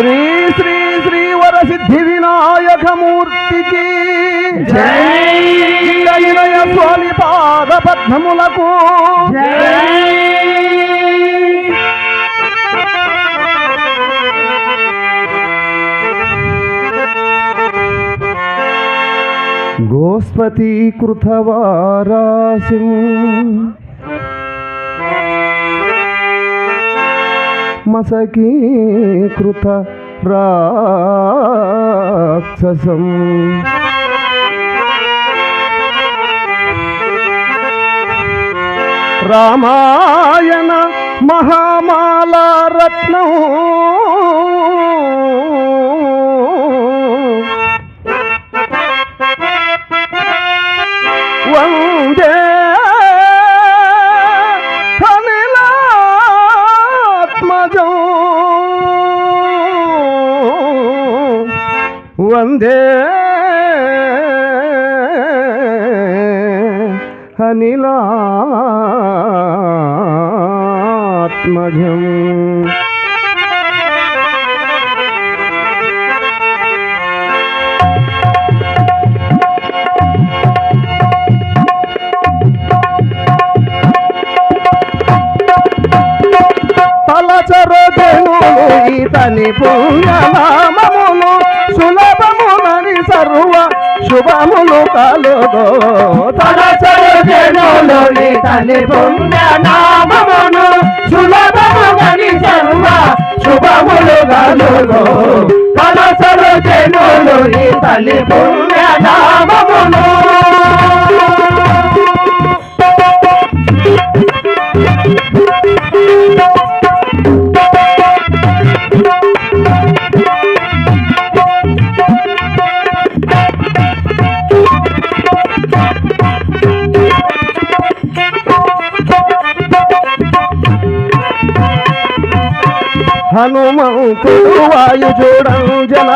శ్రీ శ్రీ శ్రీ వరసిద్ధి వినాయక మూర్తికి స్వామి పాద పద్మములకు గోస్పతి కృతవారాశి మసకీకృత రాక్షసం. రామాయణ మహామాల రత్నం. వందే అనిలాత్మజం వందే అనిలాత్మజం. తలచరదను ఈతని పుణ్యనామములు సులభమునని సర్వ శుభములు కలుగో. తలచరుజనులోని తల్లి పుణ్యనామమును సులభమునని సర్వ శుభములు గలుగు తలచరుజనులోని తల్లి పుణ్యనామమును హనుమంతుడు వాయుజుడంజన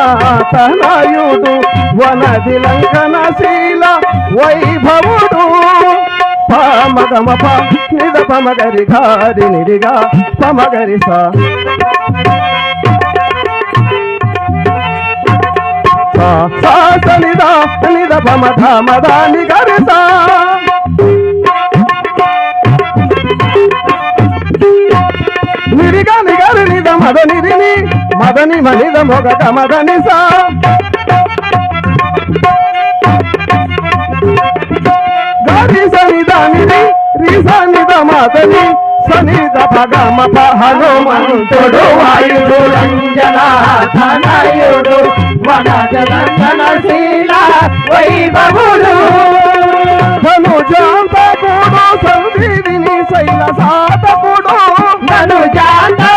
తనయుడు వనది లంకన శీల వైభవుడు. పమగమ ప నిద పమగరి గారి నిరిగా పమగరి సా. సా సా నిద పమ ధమ దాని గరి సా. నిరిగా నిగరి నిద మద నిరిని మదని మనిద మొగ మదని సా. గరి సనిద నిరి రి సనిద మదని సనిద పగమ ప హనుమంతుడు వాయుడు రంజన తనయుడు వన జగన శీల వైభవుడు. ధనుజాంతకుడు సంజీవిని శైల సాతకుడు నను జాతకుడు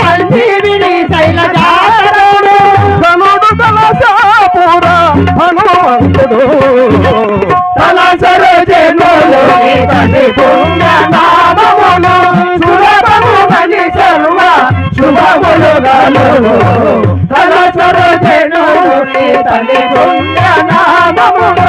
సంజీవిని శైలజాతకుడు ధనుడు కలశాపుర హనుమంతుడు. తల సరోజనులు సులభము మని సర్వ శుభములు గలుగు తల సరోజనులు తల్లి పుణ్యనామములు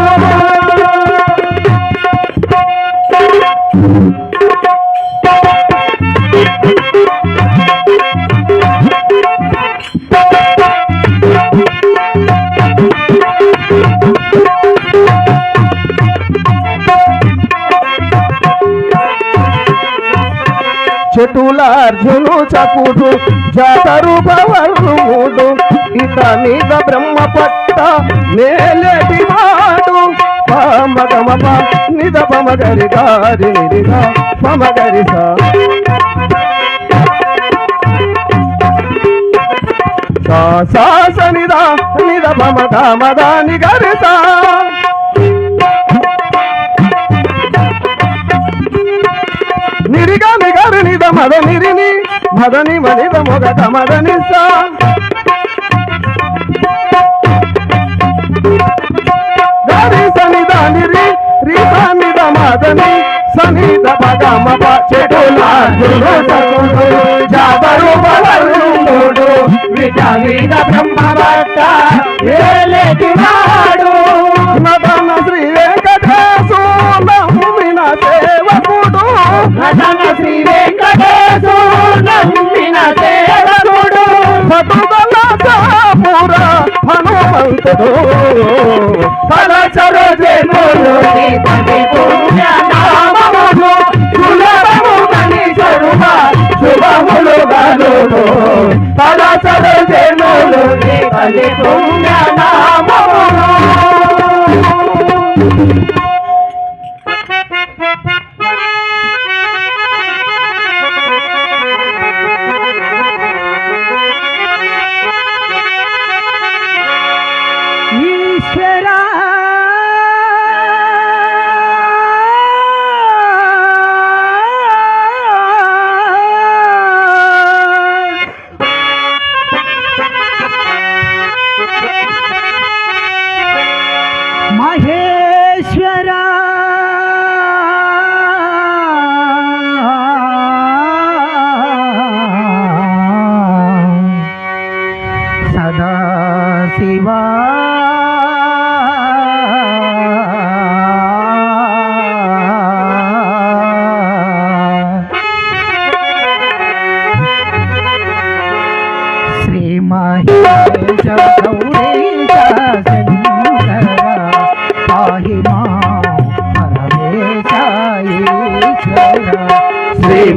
చెటులార్జును చకుడు జాతరు పవర్ణుడు ఇత మీద బ్రహ్మ పట్ట మేలేటి వాడు. పమగమ నిద పమగరి గారి నిరిగా పమగరి సా. సా నిద పమ ధమ దాని సా. నిరిగా నిద మదనిరిని మదని మనిద మొగట మదని సా. గరి సనిద నిరి రి సనిద మదని సనిద పగమ ప చెడులార్జును సకుడు జాబరు బలరుడు విట విట ఏలేటి పొందిన దేవుడు సతుగలూర హనుమంతుడు. ఫలచరు జన్ములు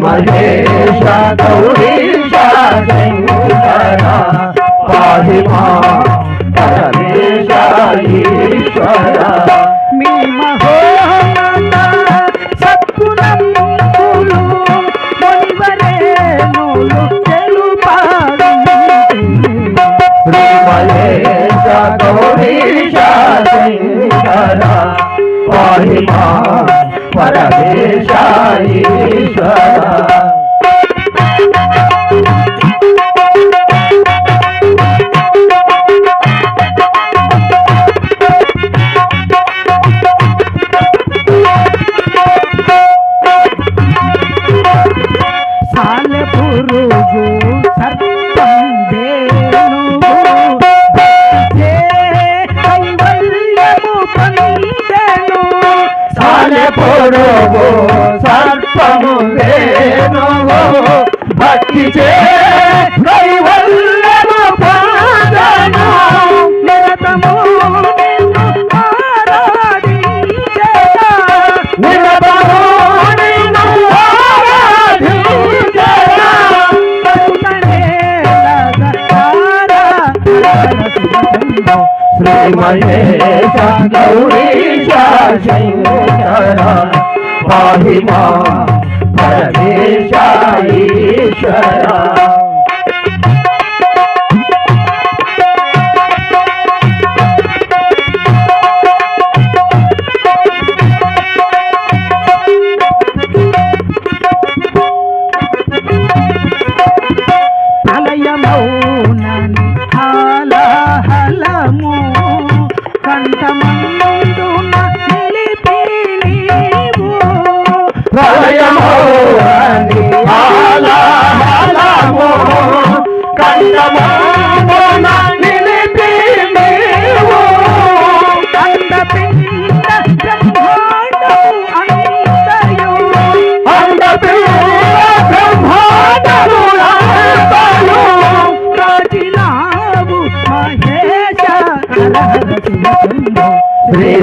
శ్రీ మహేశ గౌరీశ శంకర పాహి మా పరమేశ ఈశ్వర మీ మహోన్నత సత్గుణములు మునివరేణులు తెలుపాలి శ్రీ మహేశ గౌరీశ శంకర పాహి మా పరమేశ సాలె సర్పము వేణువు భక్తి చే కైవల్యము పాదను. నిరతము శ్రీ మహేశ శంకర పాహి మా పరమేశ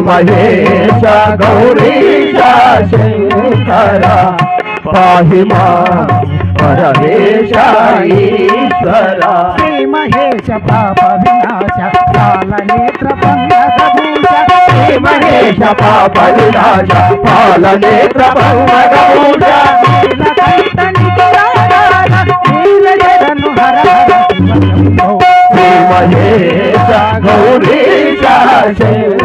మహేశ గౌరీశ శంకర పాహి మా పరమేశ ఈశ్వర. శ్రీ మహేశ పాప వినాశ కాల నేత్ర పంగభూష శ్రీ మహేశ పాప వినాశ హర హర శివశంభో. శ్రీ మహేశ గౌరీశ శంకర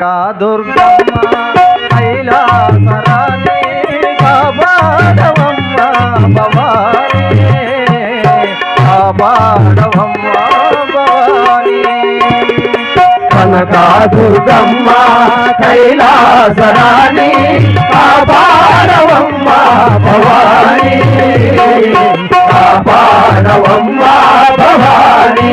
కనకాదుర్గమ్మ కైలాసరాణి కాపాడవమ్మ భవాని కాపాడవమ్మ భవాని కనకాదుర్గమ్మ కైలాసరాణి కాపాడవమ్మ భవాని కాపాడవమ్మ భవాని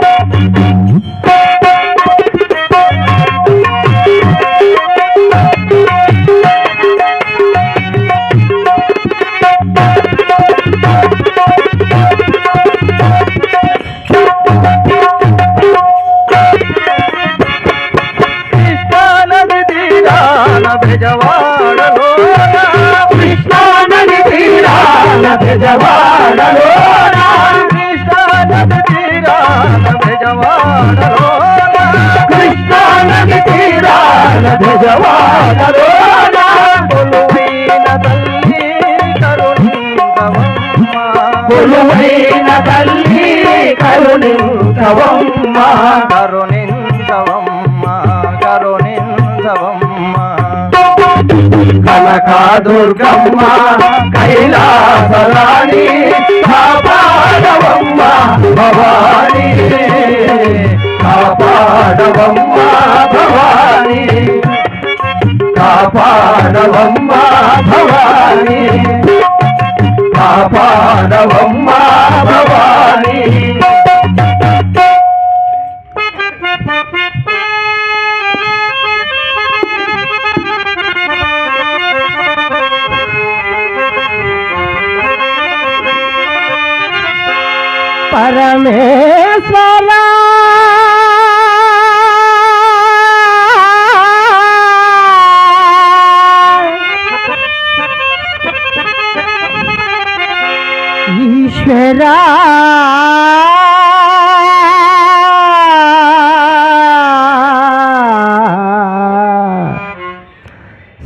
కొలువైన తల్లి కరుణించవమ్మ. కరుణించవమ్మ కరుణించవమ్మ. కనకాదుర్గమ్మ కైలాసరాణి కాపాడవమ్మ భవాని. కాపాడవమ్మ భవాని. కాపాడవమ్మ భవాని. కాపాడవమ్మ భవానీ.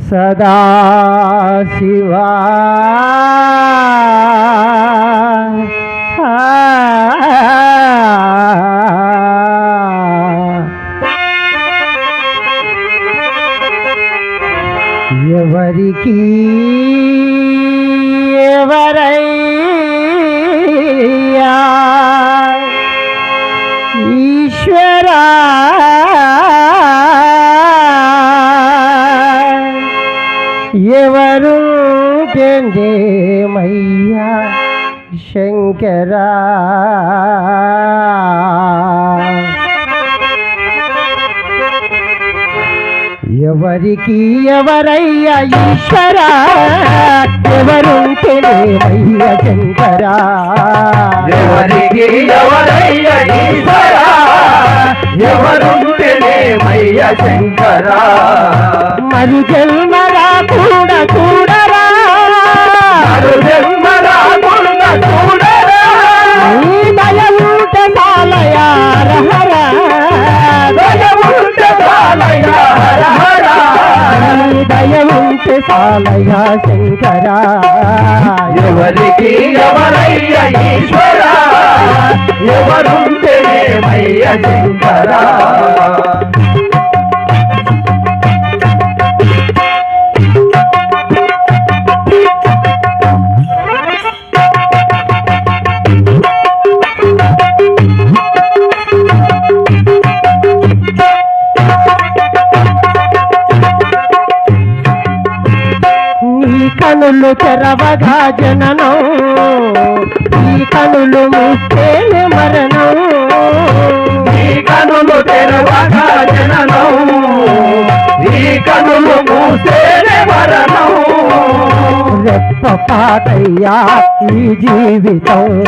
సదా శివా ఎవరికి ఎవరయ్యా మయ్యా శంకరా. ఎవరికి ఎవరయ్యా ఈశ్వరా? ఎవరుంటేనేమయ్య శంకరా? ఎవరికి ఎవరయ్య ఈశ్వరా? ఎవరుంటేనేమయ్య శంకరా? మరి జన్మరా కూడా చూడరా? సాలయా శంకరా ఎవరికి ఎవరయ్య ఈశ్వరా? ఎవరుంటేనేమయ్య శంకరా? కనులు తెరవగా జననం. ఈ కనులు మూస్తేనే మరణం? ఈ కనులు తెరవగా జననం. ఈ కనులు మూసేనే మరణం రెప్ప పాటయ్యా ఈ జీవితం.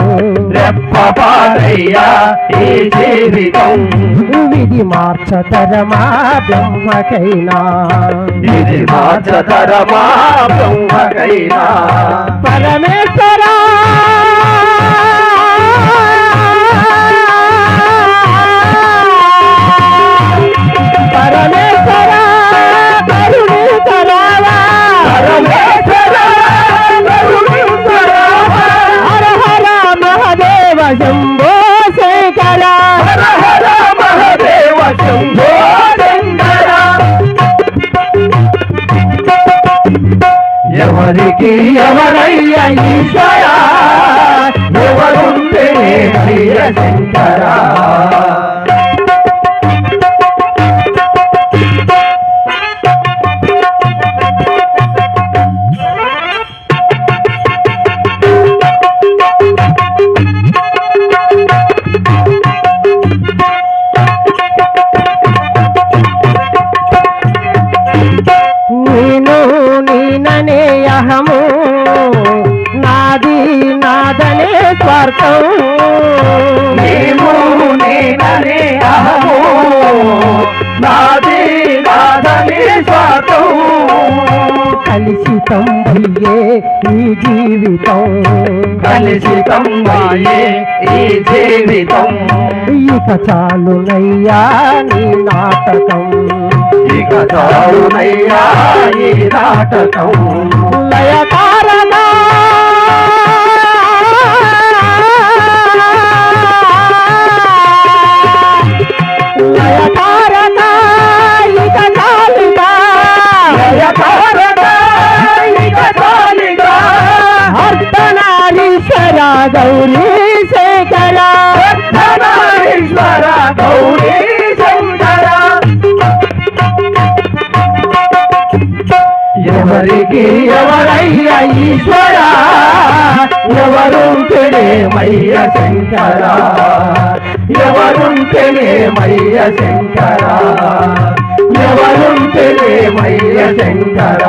రెప్పపారయ్యా ఈ జీవితం. విధి మార్చతరమా బ్రహ్మకైనా? ఇది మార్చతరమా బ్రహ్మకైనా? పరమేశ్వరా ఎవరికి ఎవరయ్య ఈశ్వరా ఎవరుంటే శంకరా కలిసితం అయ్యే ఈ జీవితం. కలిసితం వాయే ఈ జీవితం. ఇక చాలునయ్యా నీ నాటకం. ఇక చాలునయ్యా ఈ నాటకం. లయకారణ అర్ధనారీశ్వర గౌరీ శేఖర. ధనారీశ్వర గౌరీ శంకర. ఎవరికి ఎవరయ్య ఈశ్వర? ఎవరుంటేనే మయ్య శంకర. ఎవరుంటేనే మయ్య శంకర. ఎవరుంటేనే మయ్య శంకర.